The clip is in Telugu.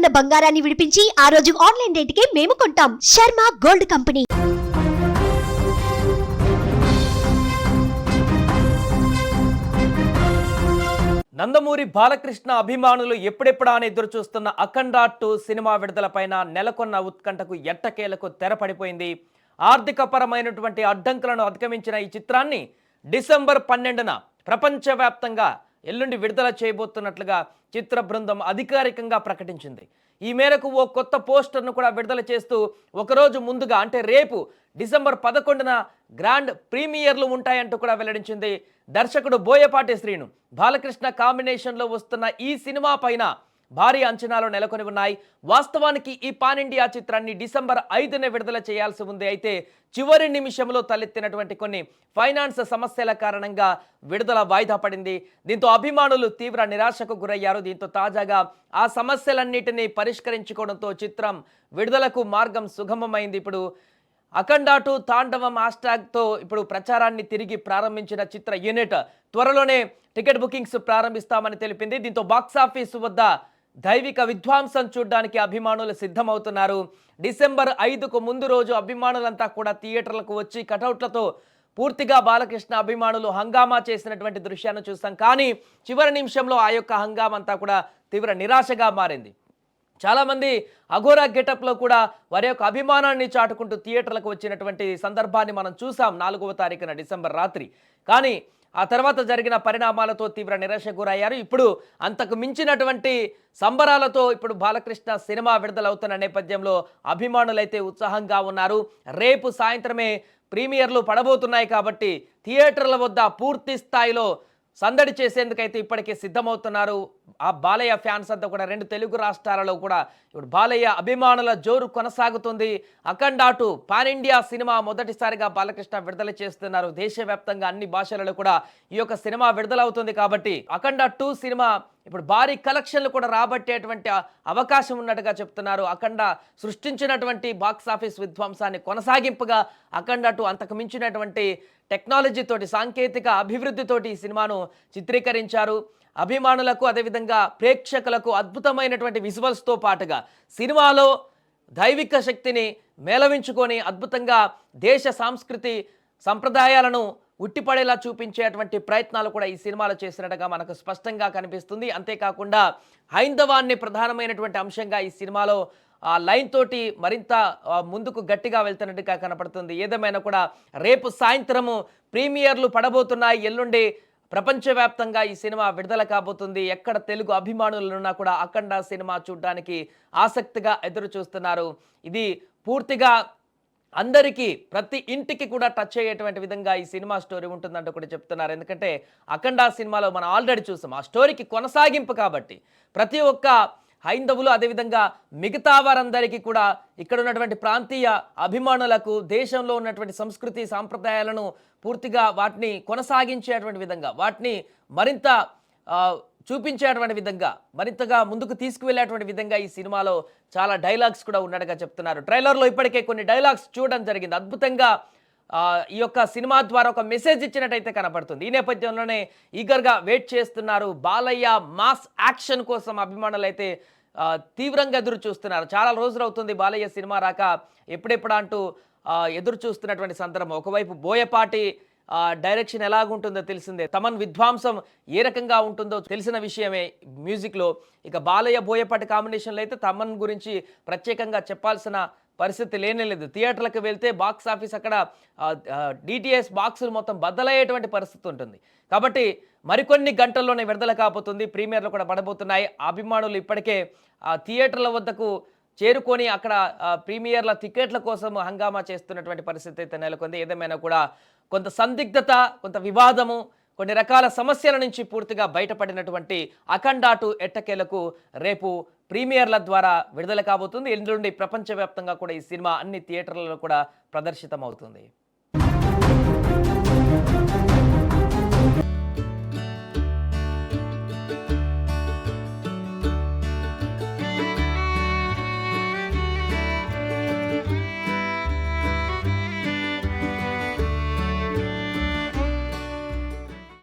ఉన్న బంగారాన్ని విడిపించి ఆ రోజు ఆన్లైన్ రేటుకే మేము కొంటాం. Sharma gold company. Nandamuri Balakrishna అభిమానులు ఎప్పుడెప్పుడా అని ఎదురు చూస్తున్న అఖండ టూ సినిమా విడుదలపైన నెలకొన్న ఉత్కంఠకు ఎట్టకేలకు తెరపడిపోయింది ఆర్థికపరమైనటువంటి అడ్డంకులను అధిగమించిన ఈ చిత్రాన్ని డిసెంబర్ పన్నెండున ప్రపంచవ్యాప్తంగా ఎల్లుండి విడుదల చేయబోతున్నట్లుగా చిత్ర బృందం అధికారికంగా ప్రకటించింది. ఈ మేరకు ఓ కొత్త పోస్టర్ను కూడా విడుదల చేస్తూ ఒకరోజు ముందుగా అంటే రేపు డిసెంబర్ పదకొండున గ్రాండ్ ప్రీమియర్లు ఉంటాయంటూ కూడా వెల్లడించింది దర్శకుడు బోయపాటి శ్రీను. బాలకృష్ణ కాంబినేషన్లో వస్తున్న ఈ సినిమా పైన భారీ అంచనాలు నెలకొని ఉన్నాయి. వాస్తవానికి ఈ పాన్ ఇండియా చిత్రాన్ని డిసెంబర్ ఐదున విడుదల చేయాల్సి ఉంది. అయితే చివరి నిమిషంలో తలెత్తినటువంటి కొన్ని ఫైనాన్స్ సమస్యల కారణంగా విడుదల వాయిదా పడింది. దీంతో అభిమానులు తీవ్ర నిరాశకు గురయ్యారు. దీంతో తాజాగా ఆ సమస్యలన్నిటినీ పరిష్కరించుకోవడంతో చిత్రం విడుదలకు మార్గం సుగమమైంది. ఇప్పుడు అఖండాటు తాండవం తో ఇప్పుడు ప్రచారాన్ని తిరిగి ప్రారంభించిన చిత్ర యూనిట్ త్వరలోనే టికెట్ బుకింగ్స్ ప్రారంభిస్తామని తెలిపింది. దీంతో బాక్సాఫీస్ వద్ద దైవిక విధ్వంసం చూడడానికి అభిమానులు సిద్ధమవుతున్నారు. డిసెంబర్ ఐదుకు ముందు రోజు అభిమానులంతా కూడా థియేటర్లకు వచ్చి కటౌట్లతో పూర్తిగా బాలకృష్ణ అభిమానులు హంగామా చేసినటువంటి దృశ్యాన్ని చూస్తాం కానీ చివరి నిమిషంలో ఆ యొక్క హంగామంతా కూడా తీవ్ర నిరాశగా మారింది. చాలామంది అఘోరా గెటప్లో కూడా వారి యొక్క అభిమానాన్ని చాటుకుంటూ థియేటర్లకు వచ్చినటువంటి సందర్భాన్ని మనం చూసాం నాలుగవ తారీఖున డిసెంబర్ రాత్రి. కానీ ఆ తర్వాత జరిగిన పరిణామాలతో తీవ్ర నిరాశ గురయ్యారు. ఇప్పుడు అంతకు మించినటువంటి సంబరాలతో ఇప్పుడు బాలకృష్ణ సినిమా విడుదలవుతున్న నేపథ్యంలో అభిమానులైతే ఉత్సాహంగా ఉన్నారు. రేపు సాయంత్రమే ప్రీమియర్లు పడబోతున్నాయి కాబట్టి థియేటర్ల వద్ద పూర్తి స్థాయిలో సందడి చేసేందుకైతే ఇప్పటికే సిద్ధమవుతున్నారు. ఆ బాలయ్య ఫ్యాన్స్ అంతా కూడా రెండు తెలుగు రాష్ట్రాలలో కూడా ఇప్పుడు బాలయ్య అభిమానుల జోరు కొనసాగుతుంది. Akhanda two pan India cinema మొదటిసారిగా బాలకృష్ణ విడుదల చేస్తున్నారు. దేశవ్యాప్తంగా అన్ని భాషలలో కూడా ఈ యొక్క సినిమా విడుదలవుతుంది కాబట్టి అఖండ టూ సినిమా ఇప్పుడు భారీ కలెక్షన్లు కూడా రాబట్టేటువంటి అవకాశం ఉన్నట్టుగా చెప్తున్నారు. అఖండ సృష్టించినటువంటి బాక్స్ ఆఫీస్ విధ్వంసాన్ని కొనసాగింపుగా అఖండ టూ అంతకు మించినటువంటి టెక్నాలజీతోటి సాంకేతిక అభివృద్ధితోటి ఈ సినిమాను చిత్రీకరించారు. అభిమానులకు అదేవిధంగా ప్రేక్షకులకు అద్భుతమైనటువంటి విజువల్స్తో పాటుగా సినిమాలో దైవిక శక్తిని మేళవించుకొని అద్భుతంగా దేశ సాంస్కృతి సంప్రదాయాలను ఉట్టిపడేలా చూపించేటువంటి ప్రయత్నాలు కూడా ఈ సినిమాలో చేసినట్టుగా మనకు స్పష్టంగా కనిపిస్తుంది. అంతేకాకుండా హైందవాన్ని ప్రధానమైనటువంటి అంశంగా ఈ సినిమాలో ఆ లైన్ తోటి మరింత ముందుకు గట్టిగా వెళ్తున్నట్టుగా కనపడుతుంది. ఏదేమైనా కూడా రేపు సాయంత్రము ప్రీమియర్లు పడబోతున్నాయి. ఎల్లుండి ప్రపంచవ్యాప్తంగా ఈ సినిమా విడుదల కాబోతుంది. ఎక్కడ తెలుగు అభిమానులు ఉన్నా కూడా అఖండ సినిమా చూడడానికి ఆసక్తిగా ఎదురు చూస్తున్నారు ఇది పూర్తిగా అందరికీ ప్రతి ఇంటికి కూడా టచ్ అయ్యేటువంటి విధంగా ఈ సినిమా స్టోరీ ఉంటుందంటూ కూడా చెప్తున్నారు. ఎందుకంటే అఖండ సినిమాలో మనం ఆల్రెడీ చూసాం. ఆ స్టోరీకి కొనసాగింపు కాబట్టి ప్రతి ఒక్క హైందవులు అదేవిధంగా మిగతా వారందరికీ కూడా ఇక్కడ ఉన్నటువంటి ప్రాంతీయ అభిమానులకు దేశంలో ఉన్నటువంటి సంస్కృతి సాంప్రదాయాలను పూర్తిగా వాటిని కొనసాగించేటువంటి విధంగా వాటిని మరింత చూపించేటువంటి విధంగా మరింతగా ముందుకు తీసుకువెళ్ళేటువంటి విధంగా ఈ సినిమాలో చాలా డైలాగ్స్ కూడా ఉన్నట్టుగా చెప్తున్నారు. ట్రైలర్లో ఇప్పటికే కొన్ని డైలాగ్స్ చూడడం జరిగింది. అద్భుతంగా ఈ యొక్క సినిమా ద్వారా ఒక మెసేజ్ ఇచ్చినట్టయితే కనపడుతుంది. ఈ నేపథ్యంలోనే ఈగర్గా వెయిట్ చేస్తున్నారు బాలయ్య మాస్ యాక్షన్ కోసం అభిమానులు అయితే తీవ్రంగా ఎదురు చూస్తున్నారు. చాలా రోజులు అవుతుంది బాలయ్య సినిమా రాక ఎప్పుడెప్పుడు అంటూ ఎదురు చూస్తున్నటువంటి సందర్భం. ఒకవైపు బోయపాటి డైరెక్షన్ ఎలాగుంటుందో తెలిసిందే. తమన్ విధ్వంసం ఏ రకంగా ఉంటుందో తెలిసిన విషయమే మ్యూజిక్లో. ఇక బాలయ్య బోయపాటి కాంబినేషన్లో అయితే తమన్ గురించి ప్రత్యేకంగా చెప్పాల్సిన పరిస్థితి లేనే లేదు. థియేటర్లకు వెళ్తే బాక్స్ ఆఫీస్ అక్కడ డిటిఎస్ బాక్సులు మొత్తం బద్దలయ్యేటువంటి పరిస్థితి ఉంటుంది. కాబట్టి మరికొన్ని గంటల్లోనే విడుదల కాబోతుంది. ప్రీమియర్లు కూడా పడబోతున్నాయి. అభిమానులు ఇప్పటికే ఆ థియేటర్ల వద్దకు చేరుకొని అక్కడ ప్రీమియర్ల టికెట్ల కోసం హంగామా చేస్తున్నటువంటి పరిస్థితి అయితే నెలకొంది. ఏదేమైనా కూడా కొంత సందిగ్ధత కొంత వివాదము కొన్ని రకాల సమస్యల నుంచి పూర్తిగా బయటపడినటువంటి అఖండాటు ఎట్టకేలకు రేపు ప్రీమియర్ల ద్వారా విడుదల కాబోతుంది. ఎల్లుండి ప్రపంచవ్యాప్తంగా కూడా ఈ సినిమా అన్ని థియేటర్లలో కూడా ప్రదర్శితం అవుతుంది